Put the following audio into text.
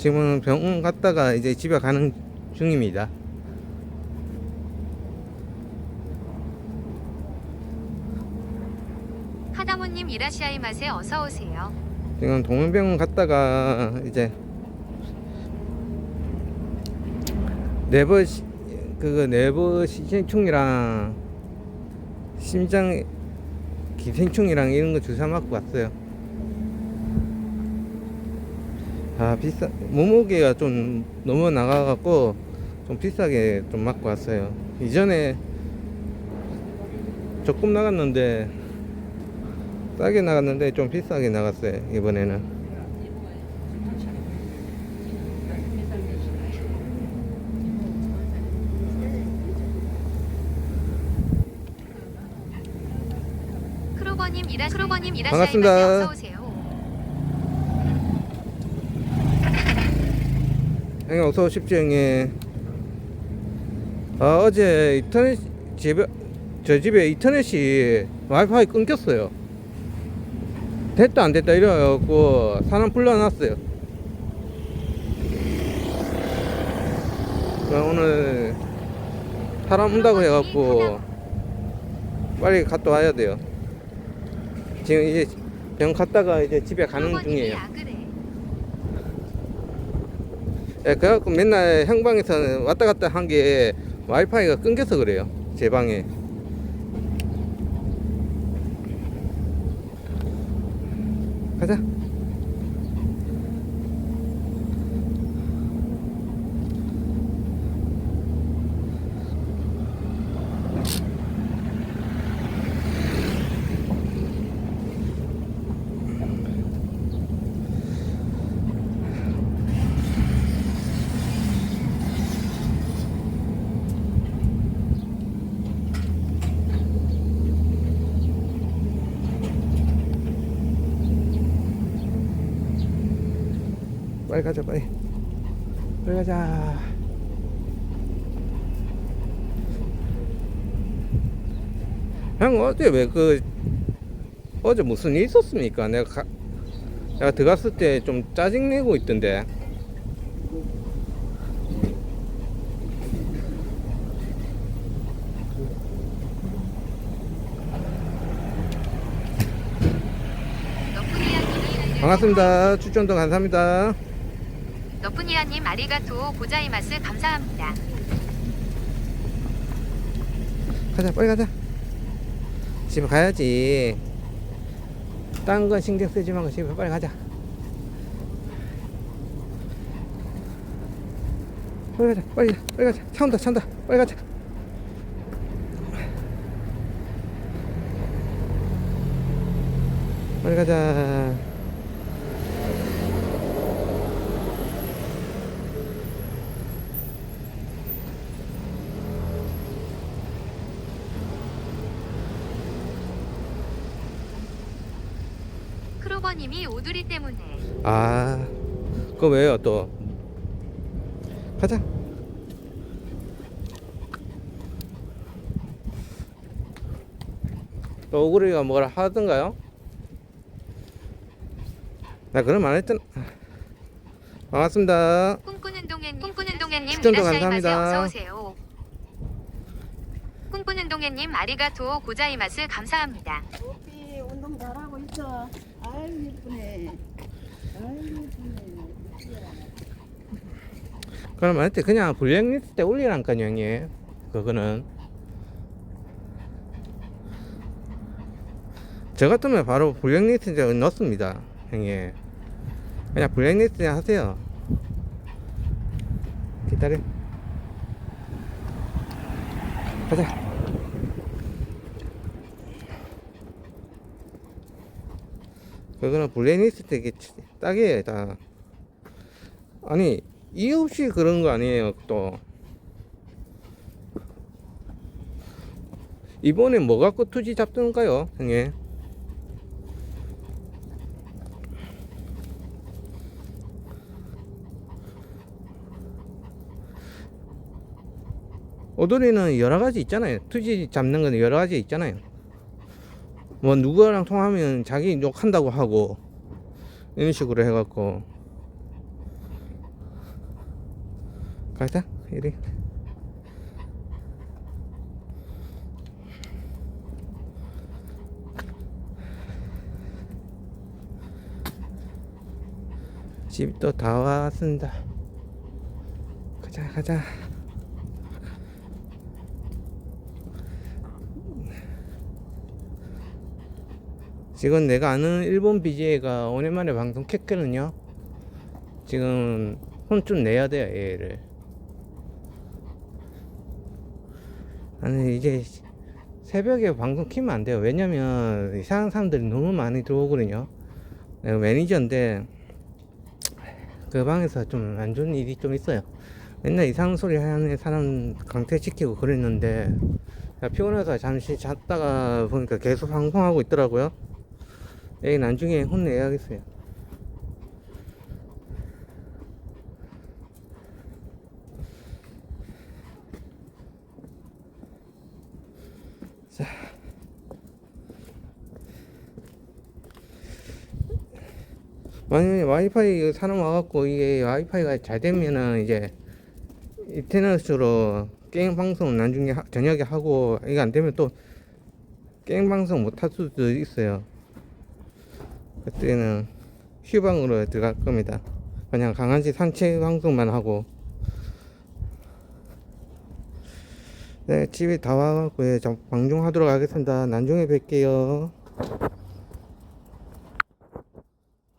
지금은 병원 갔다가 이제 집에 가는 중입니다. 하다모님 이라시아이 맛에 어서 오세요. 지금 동문병원 갔다가 이제 네버 시, 그거 네버 시생충이랑 심장 기생충이랑 이런 거 주사 맞고 왔어요. 아 비싸 몸무게가 좀 너무 나가갖고 좀 비싸게 좀 맞고 왔어요. 이전에 조금 나갔는데 싸게 나갔는데 좀 비싸게 나갔어요 이번에는 크로버님 이라 크로버님 이라시아이 반갑습니다. 맛에 어서 오세요. 형님 어서 오십시오 형님. 아 어제 인터넷 집에 저 집에 인터넷이 와이파이 끊겼어요. 됐다 안 됐다 이래갖고 사람 불러놨어요. 그럼 오늘 사람 온다고 해갖고 빨리 갔다 와야 돼요. 지금 이제 병 갔다가 이제 집에 가는 중이에요. 아그래. 예, 그래갖고 맨날 형방에서 왔다 갔다 한 게 와이파이가 끊겨서 그래요. 제 방에. 가자. 빨리 가자, 빨리. 빨리 가자. 형 어제 왜 그 어제 무슨 일 있었습니까? 내가 가, 내가 들어갔을 때 좀 짜증 내고 있던데. 반갑습니다. 추천도 감사합니다. 너프니아님 아리가토 고자이마스 감사합니다. 가자, 빨리 가자. 집에 가야지. 딴 건 신경 쓰지 말고 집에 빨리 가자. 빨리 가자, 빨리, 빨리 가자. 차 온다, 차 온다. 빨리 가자. 빨리 가자. 크로버님이 오두리 때문에 아, 그거 왜요, 또? 가자. 또 오구리가 뭐라 하던가요? 나 그럼 안 했잖아. 반갑습니다. 꿈꾸는 동해님 꿈꾸는 동해님 맛에 감사합니다. 어서 오세요. 꿈꾸는 동해님 아리가토 고자이마스 감사합니다. 오피 운동 잘하고 있어. 그럼 안 했대. 그냥 블랙리스트 때 올리라니까요, 형님. 그거는. 저 같으면 바로 블랙리스트에 넣습니다, 형님. 그냥 블랙리스트 하세요. 기다려. 가자. 그거는 블랙리스트 이게 딱이에요, 다. 아니, 이유 없이 그런 거 아니에요, 또. 이번에 뭐 갖고 투지 잡던가요, 형님? 오돌이는 여러 가지 있잖아요. 투지 잡는 건 여러 가지 있잖아요. 뭐 누구랑 통하면 자기 욕한다고 하고 이런 식으로 해갖고. 가자 이리. 집도 다 왔습니다. 가자 가자 지금 내가 아는 일본 BJ가 오랜만에 방송 켰거든요. 지금 혼 좀 내야 돼요 얘를. 아니 이제 새벽에 방송 키면 안 돼요. 왜냐면 이상한 사람들이 너무 많이 들어오거든요. 내가 매니저인데 그 방에서 좀 안 좋은 일이 좀 있어요. 맨날 이상한 소리 하는 사람 강퇴시키고 그랬는데 피곤해서 잠시 잤다가 보니까 계속 방송하고 있더라고요 얘 나중에 혼내야겠어요 만약에 와이파이 사람 와갖고 이게 와이파이가 잘 되면은 이제 인터넷으로 게임 방송 나중에 하- 저녁에 하고 이게 안 되면 또 게임 방송 못 할 수도 있어요. 그때는 휴방으로 들어갈 겁니다. 그냥 강아지 산책 방송만 하고. 네, 집에 다 와갖고 예, 저 방송하도록 하겠습니다. 나중에 뵐게요.